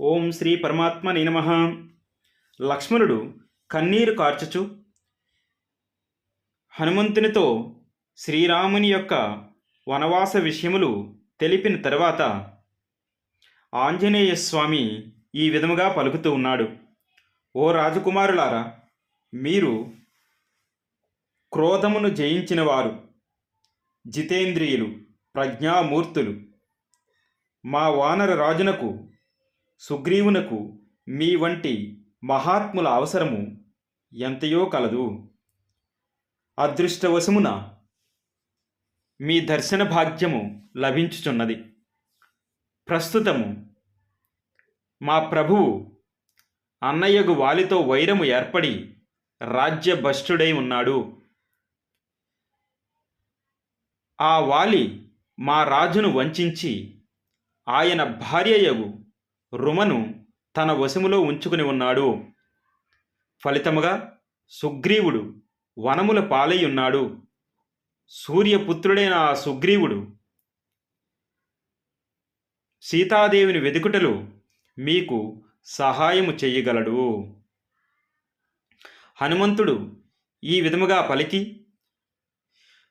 ఓం శ్రీ పరమాత్మ నమ. లక్ష్మణుడు కన్నీరు కార్చుచు హనుమంతునితో శ్రీరాముని యొక్క వనవాస విషయములు తెలిపిన తర్వాత ఆంజనేయ స్వామి ఈ విధముగా పలుకుతూ ఉన్నాడు. ఓ రాజకుమారులారా మీరు క్రోధమును జయించినవారు జితేంద్రియులు ప్రజ్ఞామూర్తులు. మా వానర రాజునకు సుగ్రీవునకు మీ వంటి మహాత్ముల అవసరము ఎంతయో కలదు. అదృష్టవశమున మీ దర్శన భాగ్యము లభించుచున్నది. ప్రస్తుతము మా ప్రభువు అన్నయ్యగు వాలితో వైరము ఏర్పడి రాజ్యభ్రష్టుడై ఉన్నాడు. ఆ వాలి మా రాజును వంచించి ఆయన భార్యయగు రుమను తన వశములో ఉంచుకుని ఉన్నాడు. ఫలితముగా సుగ్రీవుడు వనముల పాలై ఉన్నాడు సూర్యపుత్రుడైన ఆ సుగ్రీవుడు సీతాదేవిని వెదుకుటలో మీకు సహాయము చెయ్యగలడు. హనుమంతుడు ఈ విధముగా పలికి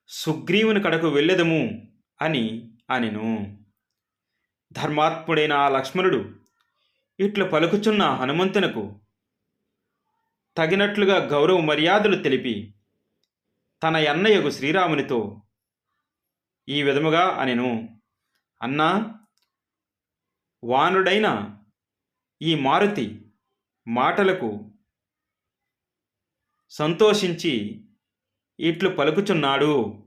సుగ్రీవుని కడకు వెళ్ళెదము అని అనెను. ధర్మాత్ముడైన ఆ లక్ష్మణుడు ఇట్లు పలుకుచున్న హనుమంతునకు తగినట్లుగా గౌరవ మర్యాదలు తెలిపి తన అన్నయ్యకు శ్రీరామునితో ఈ విధముగా అనెను. అన్నా వానుడైన ఈ మారుతి మాటలకు సంతోషించి ఇట్లు పలుకుచున్నాడు.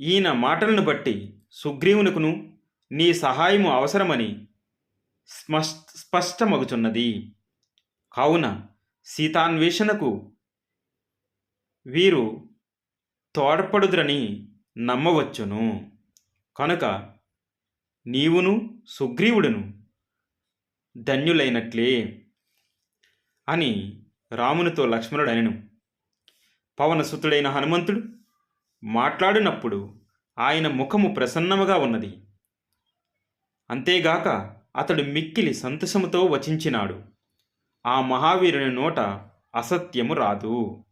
ఈయన మాటలను బట్టి సుగ్రీవునికును నీ సహాయము అవసరమని స్పష్టమగుచున్నది కావున సీతాన్వేషణకు వీరు తోడ్పడుదురని నమ్మవచ్చును. కనుక నీవును సుగ్రీవుడును ధన్యులైనట్లే అని రామునితో లక్ష్మణుడు అనెను పవనసుతుడైన హనుమంతుడు మాట్లాడినప్పుడు ఆయన ముఖము ప్రసన్నముగా ఉన్నది. అంతేగాక అతడు మిక్కిలి సంతసముతో వచించినాడు. ఆ మహావీరుని నోట అసత్యము రాదు.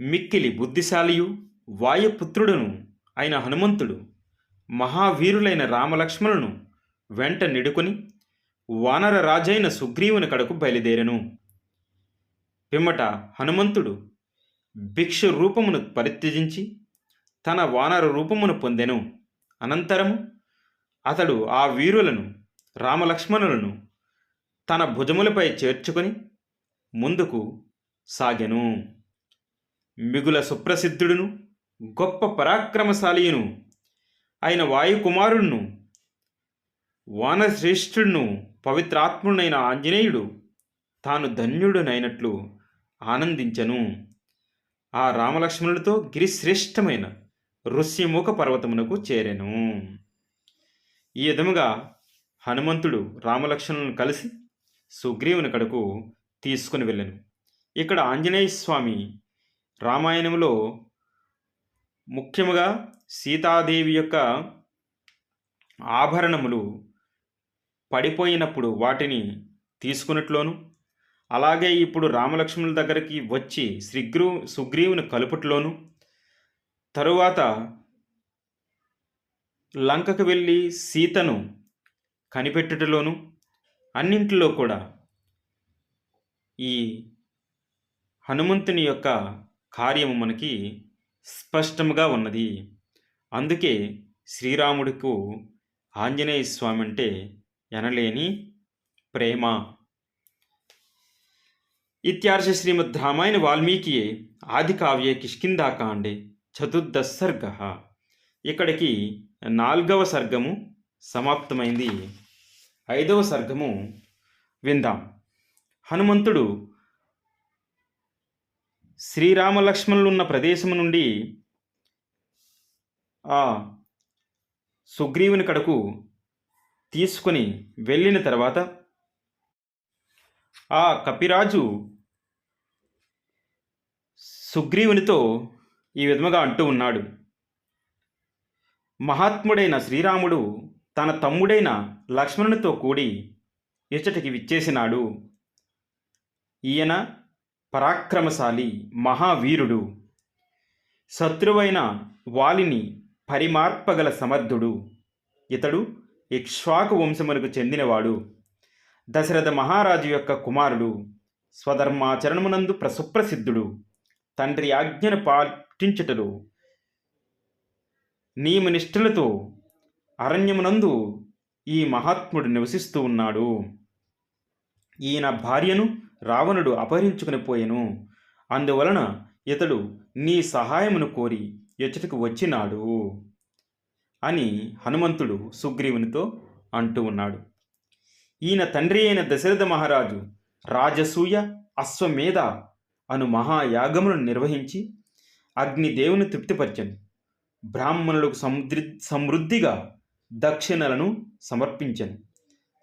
మిక్కిలి బుద్ధిశాలియు వాయుపుత్రుడును అయిన హనుమంతుడు మహావీరులైన రామలక్ష్మణులను వెంట నిడుకుని వానర రాజైన సుగ్రీవుని కడకు బయలుదేరెను. పిమ్మట హనుమంతుడు భిక్షు రూపమును పరిత్యజించి తన వానర రూపమును పొందెను. అనంతరము అతడు ఆ వీరులను రామలక్ష్మణులను తన భుజములపై చేర్చుకొని ముందుకు సాగెను. మిగుల సుప్రసిద్ధుడును గొప్ప పరాక్రమశాలియును అయిన వాయుకుమారుడును వానశ్రేష్ఠుడును పవిత్రాత్ముడైన ఆంజనేయుడు తాను ధన్యుడునైనట్లు ఆనందించను. ఆ రామలక్ష్మణులతో గిరిశ్రేష్టమైన ఋష్యముఖ పర్వతమునకు చేరెను. ఈ విధముగా హనుమంతుడు రామలక్ష్మణులను కలిసి సుగ్రీవుని కడకు తీసుకుని వెళ్ళాను. ఇక్కడ ఆంజనేయ స్వామి రామాయణంలో ముఖ్యముగా సీతాదేవి యొక్క ఆభరణములు పడిపోయినప్పుడు వాటిని తీసుకున్నట్లోను అలాగే ఇప్పుడు రామలక్ష్మణుల దగ్గరికి వచ్చి శ్రీగ్రు సుగ్రీవుని కలుపుట్లోను తరువాత లంకకు వెళ్ళి సీతను కనిపెట్టుటలోను అన్నింటిలో కూడా ఈ హనుమంతుని యొక్క కార్యము మనకి స్పష్టముగా ఉన్నది. అందుకే శ్రీరాముడికు ఆంజనేయ స్వామి అంటే ఎనలేని ప్రేమ. ఇత్యార్ష శ్రీమద్ రామాయణ వాల్మీకి ఆది కావ్యే కిష్కిందాకాండే చతుర్దశ సర్గ. ఇక్కడికి నాలుగవ సర్గము సమాప్తమైంది. ఐదవ సర్గము విందాం. హనుమంతుడు శ్రీరామలక్ష్మణులు ఉన్న ప్రదేశం నుండి ఆ సుగ్రీవుని కడకు తీసుకొని వెళ్ళిన తర్వాత ఆ కపిరాజు సుగ్రీవునితో ఈ విధముగా అంటూ ఉన్నాడు. మహాత్ముడైన శ్రీరాముడు తన తమ్ముడైన లక్ష్మణునితో కూడి ఇచ్చటికి విచ్చేసినాడు. ఈయన పరాక్రమశాలి మహావీరుడు. శత్రువైన వాలిని పరిమార్పగల సమర్థుడు. ఇతడు ఇక్ష్వాకు వంశమునకు చెందినవాడు. దశరథ మహారాజు యొక్క కుమారుడు. స్వధర్మాచరణమునందు ప్రసుప్రసిద్ధుడు. తండ్రి ఆజ్ఞను పాటించుటలో నియమనిష్ఠులతో అరణ్యమునందు ఈ మహాత్ముడు నివసిస్తూ ఉన్నాడు. ఈయన భార్యను రావణుడు అపహరించుకుని పోయెను. అందువలన ఇతడు నీ సహాయమును కోరి ఎచ్చటికి వచ్చినాడు అని హనుమంతుడు సుగ్రీవునితో అంటూ ఉన్నాడు. ఈయన తండ్రి అయిన దశరథ మహారాజు రాజసూయ అశ్వమేధ అను మహాయాగమును నిర్వహించి అగ్నిదేవుని తృప్తిపరచను. బ్రాహ్మణులకు సమృద్ధి సమృద్ధిగా దక్షిణలను సమర్పించను.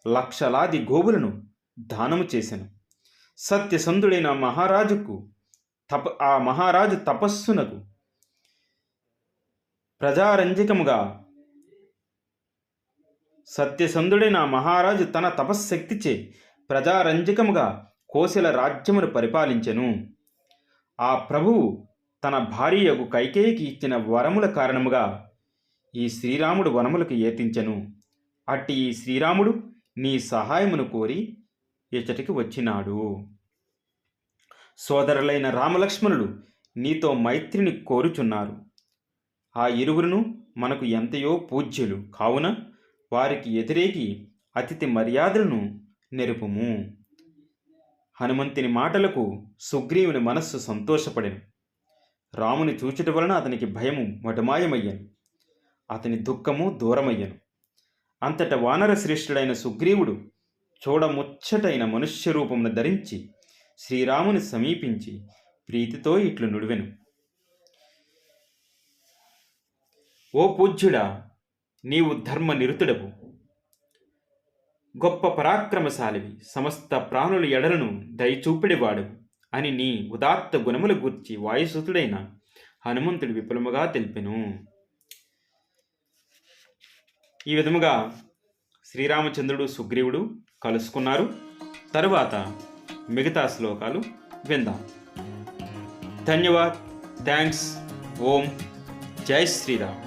లక్షలాది గోవులను దానము చేశాను సత్యసంధుడైన మహారాజుకు తప ఆ మహారాజు తపస్సునకు ప్రజారంజకముగా సత్యసంధుడైన మహారాజు తన తపశ్శక్తిచే ప్రజారంజకముగా కోశల రాజ్యమును పరిపాలించెను. ఆ ప్రభువు తన భార్యకు కైకేయికి ఇచ్చిన వరముల కారణముగా ఈ శ్రీరాముడు వనములకు ఏతించెను. అట్టి ఈ శ్రీరాముడు నీ సహాయమును కోరి ఇచ్చటికి వచ్చినాడు. సోదరులైన రామలక్ష్మణులు నీతో మైత్రిని కోరుచున్నారు. ఆ ఇరువురును మనకు ఎంతయో పూజ్యులు. కావున వారికి ఎదురేగి అతిథి మర్యాదలను నెరుపుము. హనుమంతుని మాటలకు సుగ్రీవుని మనస్సు సంతోషపడెను. రాముని చూచుట వలన అతనికి భయము మటుమాయమయ్యను. అతని దుఃఖము దూరమయ్యను. అంతట వానర శ్రేష్ఠుడైన సుగ్రీవుడు చూడముచ్చటైన మనుష్య రూపమును ధరించి శ్రీరాముని సమీపించి ప్రీతితో ఇట్లు నుడివెను. ఓ పూజ్యుడా నీవు ధర్మ నిరుతుడవు. గొప్ప పరాక్రమశాలివి సమస్త ప్రాణుల ఎడలను దయచూపిడివాడవు. అని నీ ఉదాత్త గుణముల గూర్చి వాయుసుతుడైన హనుమంతుడు విపులముగా తెలిపెను. ఈ విధముగా శ్రీరామచంద్రుడు సుగ్రీవుడు కలుసుకున్నారు. తరువాత మిగతా శ్లోకాలు విందాం. ధన్యవాద్. థ్యాంక్స్ ఓం. జై శ్రీరామ్.